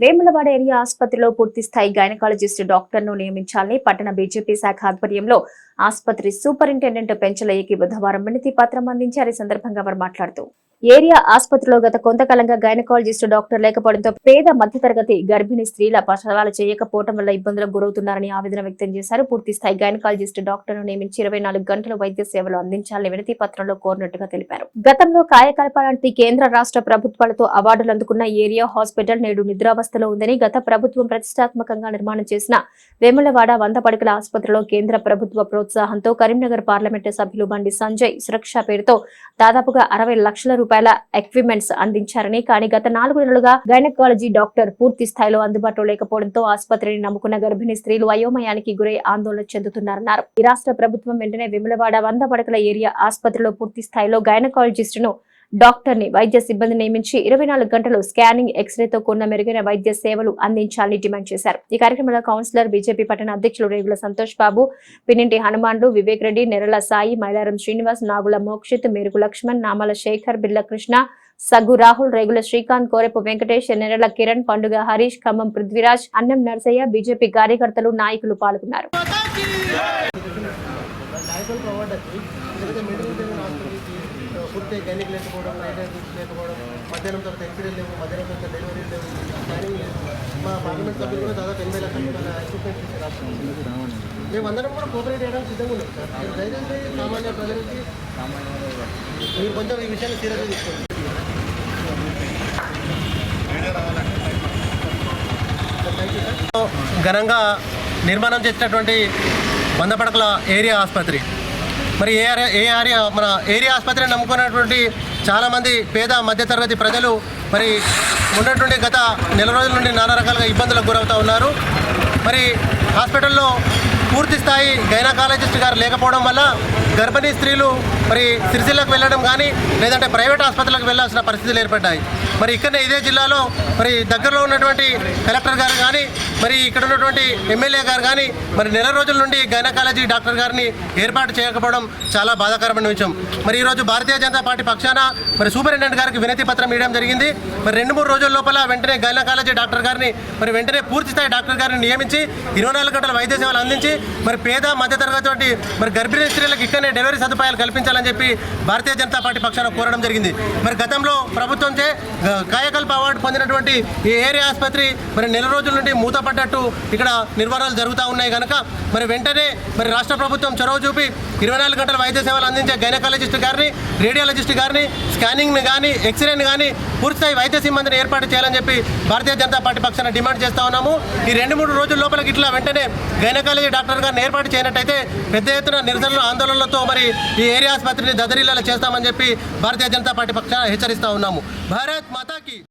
Vemulawada area ఆసుపత్రిలో పూర్తి స్థాయి గైనకాలజిస్ట్ డాక్టర్ను నియమించాలని పట్టణ బీజేపీ శాఖ ఆధ్వర్యంలో ఆసుపత్రి సూపరింటెండెంట్ పెంచలయ్యకి బుధవారం వినతి పత్రం అందించారు. ఈ సందర్భంగా వారు మాట్లాడుతూ ఏరియా ఆసుపత్రిలో గత కొంతకాలంగా గైనకాలజిస్ట్ డాక్టర్ లేకపోవడంతో పేద మధ్యతరగతి గర్భిణీ స్త్రీల ప్రసవాలు చేయకపోవడం వల్ల ఇబ్బందులకు గురవుతున్నారని ఆవేదన వ్యక్తం చేశారు. పూర్తి స్థాయి గైనకాలజిస్ట్ డాక్టర్ నియమించి ఇరవై నాలుగు గంటల వైద్య సేవలు అందించాలని వినతి పత్రంలో కోరినట్టుగా తెలిపారు. గతంలో కాయకల్పాలాంటి కేంద్ర రాష్ట్ర ప్రభుత్వాలతో అవార్డులు అందుకున్న ఏరియా హాస్పిటల్ నేడు నిద్రావస్థలో ఉందని గత ప్రభుత్వం ప్రతిష్టాత్మకంగా నిర్మాణం చేసిన వేములవాడ వంద పడకల ఆసుపత్రిలో కేంద్ర ప్రభుత్వ ప్రోత్సాహంతో కరీంనగర్ పార్లమెంటు సభ్యులు బండి సంజయ్ సురక్ష పేరుతో దాదాపుగా అరవై లక్షల రూపాయల ఎక్విప్మెంట్స్ అందించారని. కానీ గత నాలుగు నెలలుగా గైనకాలజీ డాక్టర్ పూర్తి స్థాయిలో అందుబాటులో లేకపోవడంతో ఆసుపత్రిని నమ్ముకున్న గర్భిణీ స్త్రీలు అయోమయానికి గురై ఆందోళన చెందుతున్నారన్నారు. ఈ రాష్ట్ర ప్రభుత్వం వెంటనే విమలవాడ వంద పడకల ఏరియా ఆసుపత్రిలో పూర్తి స్థాయిలో గైనకాలజిస్ట్ డాక్టర్ని డాక్టర్ని వైద్య సిబ్బంది నియమించి ఇరవై నాలుగు గంటలు స్కానింగ్ ఎక్స్రేతో కూడిన మెరుగైన వైద్య సేవలు అందించాలని డిమాండ్ చేశారు. ఈ కార్యక్రమంలో కౌన్సిలర్ బీజేపీ పట్టణ అధ్యక్షులు రేగుల సంతోష్ బాబు పిన్నింటి హనుమాన్లు వివేక్ రెడ్డి నెరల సాయి మైలారం శ్రీనివాస్ నాగుల మోక్షిత్ మెరుగు లక్ష్మణ్ నామల శేఖర్ బిర్ల కృష్ణ సగ్గు రాహుల్ రేగుల శ్రీకాంత్ కోరెపు వెంకటేష్ నెరల కిరణ్ పండుగ హరీష్ ఖమ్మం పృథ్వీరాజ్ అన్నం నర్సయ్య బీజేపీ కార్యకర్తలు నాయకులు పాల్గొన్నారు. లేకపోతే అవార్డు వచ్చి ఎందుకంటే మెడికల్ గైనిక్ లేకపోవడం రైటర్ లేకపోవడం మధ్యాహ్నం తర్వాత ఎక్స్రే లేవు మధ్యాహ్నం తర్వాత డెలివరీ లేవు. స్కానింగ్ లేదు మా పార్లమెంట్ సభ్యులు కూడా దాదాపు ఎనభై లక్షల ఎక్విప్మెంట్ ఇచ్చి రాష్ట్రం మేము అందరం కూడా కోఆపరేట్ చేయడానికి సిద్ధంగా ఉన్నాం సార్. దయచేసి సామాన్య ప్రజలకి మీరు కొంచెం ఈ విషయాన్ని సీరియస్గా తీసుకోండి. ఘనంగా నిర్మాణం చేసినటువంటి వంద పడకల ఏరియా ఆసుపత్రి. మరి ఏ ఏ ఏరియా మన ఏరియా ఆసుపత్రిని నమ్ముకున్నటువంటి చాలామంది పేద మధ్యతరగతి ప్రజలు మరి ఉన్నటువంటి గత నెల రోజుల నుండి నానా రకాలుగా ఇబ్బందులకు గురవుతూ ఉన్నారు. మరి హాస్పిటల్లో పూర్తి స్థాయి గైనకాలజిస్ట్ గారు లేకపోవడం వల్ల గర్భిణీ స్త్రీలు మరి సిరిసిల్లకు వెళ్ళడం కానీ లేదంటే ప్రైవేట్ ఆసుపత్రులకు వెళ్ళాల్సిన పరిస్థితులు ఏర్పడ్డాయి. మరి ఇక్కడనే ఇదే జిల్లాలో మరి దగ్గరలో ఉన్నటువంటి కలెక్టర్ గారు కానీ మరి ఇక్కడ ఉన్నటువంటి ఎమ్మెల్యే గారు కానీ మరి నెల రోజుల నుండి గైనకాలజీ డాక్టర్ గారిని ఏర్పాటు చేయకపోవడం చాలా బాధాకరమైన విషయం. మరి ఈరోజు భారతీయ జనతా పార్టీ పక్షాన మరి సూపరింటెండెంట్ గారికి వినతి పత్రం ఇవ్వడం జరిగింది. మరి రెండు మూడు రోజుల లోపల వెంటనే గైనకాలజీ డాక్టర్ గారిని మరి వెంటనే పూర్తి స్థాయి డాక్టర్ గారిని నియమించి ఇరవై నాలుగు గంటల వైద్య సేవలు అందించి మరి పేద మధ్యతరగతి వంటి మరి గర్భిణీ స్త్రీలకు ఇక్కడ ఇక్కడనే డెలివరీ సదుపాయాలు కల్పించాలని చెప్పి భారతీయ జనతా పార్టీ పక్షాన కోరడం జరిగింది. మరి గతంలో ప్రభుత్వంచే కాయకల్ప అవార్డు పొందినటువంటి ఈ ఏరియా ఆసుపత్రి మరి నెల రోజుల నుండి మూతపడ్డట్టు ఇక్కడ నిర్వహణలు జరుగుతూ ఉన్నాయి కనుక మరి వెంటనే మరి రాష్ట్ర ప్రభుత్వం చొరవ చూపి ఇరవై నాలుగు గంటల వైద్య సేవలు అందించే గైనకాలజిస్ట్ గారిని రేడియాలజిస్ట్ గారిని స్కానింగ్ని కానీ ఎక్స్రేని కానీ పూర్తిస్థాయి వైద్య సిబ్బందిని ఏర్పాటు చేయాలని చెప్పి భారతీయ జనతా పార్టీ పక్షాన డిమాండ్ చేస్తా ఉన్నాము. ఈ రెండు మూడు రోజుల లోపలికి ఇట్లా వెంటనే గైనకాలజీ డాక్టర్ గారిని ఏర్పాటు చేయనట్టయితే పెద్ద ఎత్తున నిరసనలు ఆందోళనలతో మరి ఈ ఏరియా ఆసుపత్రిని దదరిల్లలో చేస్తామని చెప్పి భారతీయ జనతా పార్టీ పక్షాన హెచ్చరిస్తా ఉన్నాము. భారత్ మాతాకి